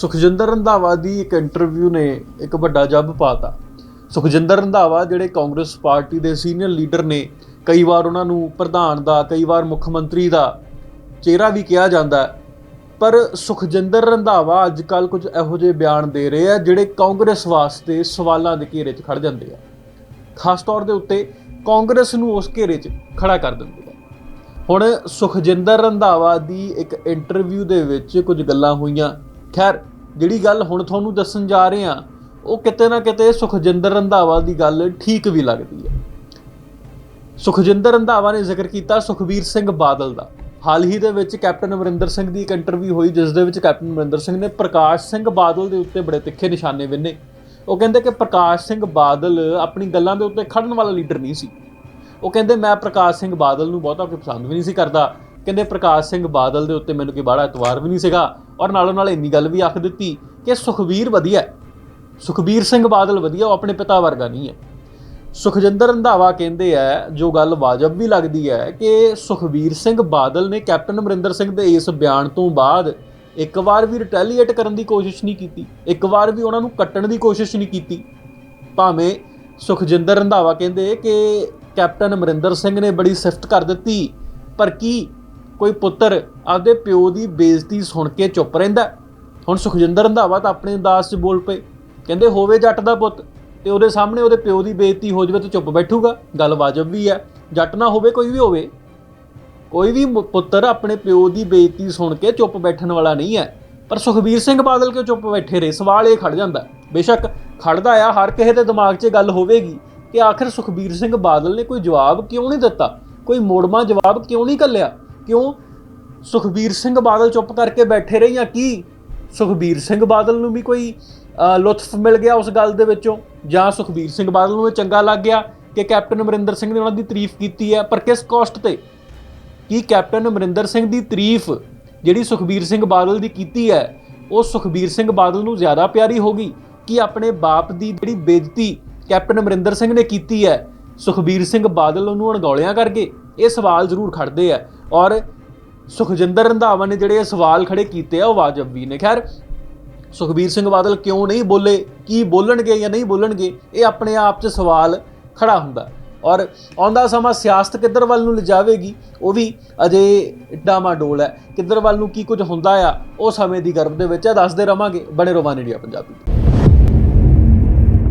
ਸੁਖਜਿੰਦਰ ਰੰਧਾਵਾ ਦੀ ਇੱਕ ਇੰਟਰਵਿਊ ਨੇ ਇੱਕ ਵੱਡਾ ਜੱਬ ਪਾਤਾ। ਸੁਖਜਿੰਦਰ ਰੰਧਾਵਾ ਜਿਹੜੇ ਕਾਂਗਰਸ ਪਾਰਟੀ ਦੇ ਸੀਨੀਅਰ ਲੀਡਰ ਨੇ, ਕਈ ਵਾਰ ਉਹਨਾਂ ਨੂੰ ਪ੍ਰਧਾਨ ਦਾ, ਕਈ ਵਾਰ ਮੁੱਖ ਮੰਤਰੀ ਦਾ ਚਿਹਰਾ ਵੀ ਕਿਹਾ ਜਾਂਦਾ ਪਰ ਸੁਖਜਿੰਦਰ ਰੰਧਾਵਾ ਅੱਜ ਕੱਲ ਕੁਝ ਇਹੋ ਜਿਹੇ ਬਿਆਨ ਦੇ ਰਹੇ ਆ, ਜਿਹੜੇ ਕਾਂਗਰਸ ਵਾਸਤੇ ਸਵਾਲਾਂ ਦੇ ਘੇਰੇ 'ਚ ਖੜ ਜਾਂਦੇ ਆ। ਖਾਸ ਤੌਰ ਦੇ ਉੱਤੇ ਕਾਂਗਰਸ ਨੂੰ ਉਸ ਘੇਰੇ 'ਚ ਖੜਾ ਕਰ ਦਿੰਦੇ ਆ। ਹੁਣ ਸੁਖਜਿੰਦਰ ਰੰਧਾਵਾ ਦੀ ਇੱਕ ਇੰਟਰਵਿਊ ਦੇ ਵਿੱਚ ਕੁਝ ਗੱਲਾਂ ਹੋਈਆਂ। ਖੈਰ ਜਿਹੜੀ ਗੱਲ ਹੁਣ ਤੁਹਾਨੂੰ ਦੱਸਣ ਜਾ ਰਹੇ ਆ ਉਹ ਕਿਤੇ ਨਾ ਕਿਤੇ ਸੁਖਜਿੰਦਰ ਰੰਧਾਵਾ ਦੀ ਗੱਲ ਠੀਕ ਵੀ ਲੱਗਦੀ ਹੈ। ਸੁਖਜਿੰਦਰ ਰੰਧਾਵਾ ਨੇ ਜ਼ਿਕਰ ਕੀਤਾ ਸੁਖਬੀਰ ਸਿੰਘ ਬਾਦਲ ਦਾ। ਹਾਲ ਹੀ ਦੇ ਵਿੱਚ ਕੈਪਟਨ ਅਮਰਿੰਦਰ ਸਿੰਘ ਦੀ ਇੱਕ ਇੰਟਰਵਿਊ ਹੋਈ, ਜਿਸ ਦੇ ਵਿੱਚ ਕੈਪਟਨ ਅਮਰਿੰਦਰ ਸਿੰਘ ਨੇ ਪ੍ਰਕਾਸ਼ ਸਿੰਘ ਬਾਦਲ ਦੇ ਉੱਤੇ ਬੜੇ ਤਿੱਖੇ ਨਿਸ਼ਾਨੇ ਵਿੰਨੇ ਉਹ ਕਹਿੰਦੇ ਕਿ ਪ੍ਰਕਾਸ਼ ਸਿੰਘ ਬਾਦਲ ਆਪਣੀ ਗੱਲਾਂ ਦੇ ਉੱਤੇ ਖੜਨ ਵਾਲਾ ਲੀਡਰ ਨਹੀਂ ਸੀ। ਉਹ ਕਹਿੰਦੇ, ਮੈਂ ਪ੍ਰਕਾਸ਼ ਸਿੰਘ ਬਾਦਲ ਨੂੰ ਬਹੁਤਾ ਕੋਈ ਪਸੰਦ ਵੀ ਨਹੀਂ ਸੀ ਕਰਦਾ। ਕਹਿੰਦੇ, ਪ੍ਰਕਾਸ਼ ਸਿੰਘ ਬਾਦਲ ਦੇ ਉੱਤੇ ਮੈਨੂੰ ਕੋਈ ਬੜਾ ਇਤਵਾਰ ਵੀ ਨਹੀਂ ਸੀਗਾ। ਔਰ ਨਾਲੋਂ ਨਾਲ ਇੰਨੀ ਗੱਲ ਵੀ ਆਖ ਦਿੱਤੀ ਕਿ ਸੁਖਬੀਰ ਵਧੀਆ ਸੁਖਬੀਰ ਸਿੰਘ ਬਾਦਲ ਵਧੀਆ, ਉਹ ਆਪਣੇ ਪਿਤਾ ਵਰਗਾ ਨਹੀਂ ਹੈ। ਸੁਖਜਿੰਦਰ ਰੰਧਾਵਾ ਕਹਿੰਦੇ ਆ, ਜੋ ਗੱਲ ਵਾਜਬ ਵੀ ਲੱਗਦੀ ਹੈ ਕਿ ਸੁਖਬੀਰ ਸਿੰਘ ਬਾਦਲ ਨੇ ਕੈਪਟਨ ਅਮਰਿੰਦਰ ਸਿੰਘ ਦੇ ਇਸ ਬਿਆਨ ਤੋਂ ਬਾਅਦ ਇੱਕ ਵਾਰ ਵੀ ਰਿਟੈਲੀਏਟ ਕਰਨ ਦੀ ਕੋਸ਼ਿਸ਼ ਨਹੀਂ ਕੀਤੀ। ਇੱਕ ਵਾਰ ਵੀ ਉਹਨਾਂ ਨੂੰ ਕੱਟਣ ਦੀ ਕੋਸ਼ਿਸ਼ ਨਹੀਂ ਕੀਤੀ। ਭਾਵੇਂ ਸੁਖਜਿੰਦਰ ਰੰਧਾਵਾ ਕਹਿੰਦੇ ਕਿ ਕੈਪਟਨ ਅਮਰਿੰਦਰ ਸਿੰਘ ਨੇ ਬੜੀ ਸਿਫਤ ਕਰ ਦਿੱਤੀ, ਪਰ ਕੀ ਕੋਈ ਪੁੱਤਰ ਆਪਦੇ ਪਿਓ ਦੀ ਬੇਇੱਜ਼ਤੀ ਸੁਣ ਕੇ ਚੁੱਪ ਰਹਿੰਦਾ ਹੁਣ ਸੁਖਜਿੰਦਰ ਰੰਧਾਵਾ ਤਾਂ ਆਪਣੇ ਅੰਦਾਜ਼ 'ਚ ਬੋਲ ਪਏ। ਕਹਿੰਦੇ, ਹੋਵੇ ਜੱਟ ਦਾ ਪੁੱਤ, ਤੇ ਉਹਦੇ ਸਾਹਮਣੇ ਉਹਦੇ ਪਿਓ ਦੀ ਬੇਇੱਜ਼ਤੀ ਹੋ ਜਾਵੇ ਤਾਂ ਚੁੱਪ ਬੈਠੂਗਾ। ਗੱਲ ਵਾਜਬ ਵੀ ਹੈ। ਜੱਟ ਨਾ ਹੋਵੇ, ਕੋਈ ਵੀ ਹੋਵੇ। ਕੋਈ ਵੀ ਪੁੱਤਰ ਆਪਣੇ ਪਿਓ ਦੀ ਬੇਇੱਜ਼ਤੀ ਸੁਣ ਕੇ ਚੁੱਪ ਬੈਠਣ ਵਾਲਾ ਨਹੀਂ ਹੈ। ਪਰ ਸੁਖਬੀਰ ਸਿੰਘ ਬਾਦਲ ਕਿਉਂ ਚੁੱਪ ਬੈਠੇ ਰਹੇ? ਸਵਾਲ ਇਹ ਖੜ ਜਾਂਦਾ ਬੇਸ਼ੱਕ ਖੜਦਾ ਆ, ਹਰ ਕਿਸੇ ਦੇ ਦਿਮਾਗ 'ਚ ਗੱਲ ਹੋਵੇਗੀ ਕਿ ਆਖਰ ਸੁਖਬੀਰ ਸਿੰਘ ਬਾਦਲ ਨੇ ਕੋਈ ਜਵਾਬ ਕਿਉਂ ਨਹੀਂ ਦਿੱਤਾ? ਕੋਈ ਮੋੜਮਾ ਜਵਾਬ ਕਿਉਂ ਨਹੀਂ ਕੱਲਿਆ? ਕਿਉਂ? ਸੁਖਬੀਰ ਸਿੰਘ ਬਾਦਲ ਚੁੱਪ ਕਰਕੇ ਬੈਠੇ ਰਹੇ ਜਾਂ ਕੀ? ਸੁਖਬੀਰ ਸਿੰਘ ਬਾਦਲ ਨੂੰ ਵੀ ਕੋਈ ਲੁਤਫ ਮਿਲ ਗਿਆ ਉਸ ਗੱਲ ਦੇ ਵਿੱਚੋਂ? ਜਾਂ ਸੁਖਬੀਰ ਸਿੰਘ ਬਾਦਲ ਨੂੰ ਇਹ ਚੰਗਾ ਲੱਗ ਗਿਆ ਕਿ ਕੈਪਟਨ ਅਮਰਿੰਦਰ ਸਿੰਘ ਨੇ ਉਹਨਾਂ ਦੀ ਤਾਰੀਫ ਕੀਤੀ ਹੈ? ਪਰ ਕਿਸ ਕੋਸਟ ਤੇ? ਕੀ ਕੈਪਟਨ ਅਮਰਿੰਦਰ ਸਿੰਘ ਦੀ ਤਾਰੀਫ ਜਿਹੜੀ ਸੁਖਬੀਰ ਸਿੰਘ ਬਾਦਲ ਦੀ ਕੀਤੀ ਹੈ, ਉਹ ਸੁਖਬੀਰ ਸਿੰਘ ਬਾਦਲ ਨੂੰ ਜ਼ਿਆਦਾ ਪਿਆਰੀ ਹੋ ਗਈ? ਕਿ ਆਪਣੇ ਬਾਪ ਦੀ ਜਿਹੜੀ ਬੇਇੱਜ਼ਤੀ ਕੈਪਟਨ ਅਮਰਿੰਦਰ ਸਿੰਘ ਨੇ ਕੀਤੀ ਹੈ, ਸੁਖਬੀਰ ਸਿੰਘ ਬਾਦਲ ਉਹਨੂੰ ਅਣਗੌਲਿਆਂ ਕਰਕੇ ਇਹ ਸਵਾਲ ਜ਼ਰੂਰ ਖੜਦੇ ਆ। ਔਰ ਸੁਖਜਿੰਦਰ ਰੰਧਾਵਾ ਨੇ ਜਿਹੜੇ ਇਹ ਸਵਾਲ ਖੜੇ ਕੀਤੇ ਆ, ਉਹ ਵਾਜਬ ਵੀ ਨੇ। ਖੈਰ, ਸੁਖਬੀਰ ਸਿੰਘ ਬਾਦਲ ਕਿਉਂ ਨਹੀਂ ਬੋਲੇ? ਕੀ ਬੋਲਣਗੇ ਜਾਂ ਨਹੀਂ ਬੋਲਣਗੇ? ਇਹ ਆਪਣੇ ਆਪ 'ਚ ਸਵਾਲ ਖੜਾ ਹੁੰਦਾ। ਔਰ ਆਉਂਦਾ ਸਮਾਂ ਸਿਆਸਤ ਕਿੱਧਰ ਵੱਲ ਨੂੰ ਲਿਜਾਵੇਗੀ? ਉਹ ਵੀ ਅਜੇ ਡਾਮਾਡੋਲ ਹੈ। ਕਿੱਧਰ ਵੱਲ ਨੂੰ ਕੀ ਕੁਝ ਹੁੰਦਾ ਆ, ਉਹ ਸਮੇਂ ਦੀ ਗਰਭ ਦੇ ਵਿੱਚ ਆ ਦੱਸਦੇ ਰਵਾਂਗੇ। ਬਣੇ ਰਵਾਨ ਇੰਡੀਆ ਪੰਜਾਬੀ।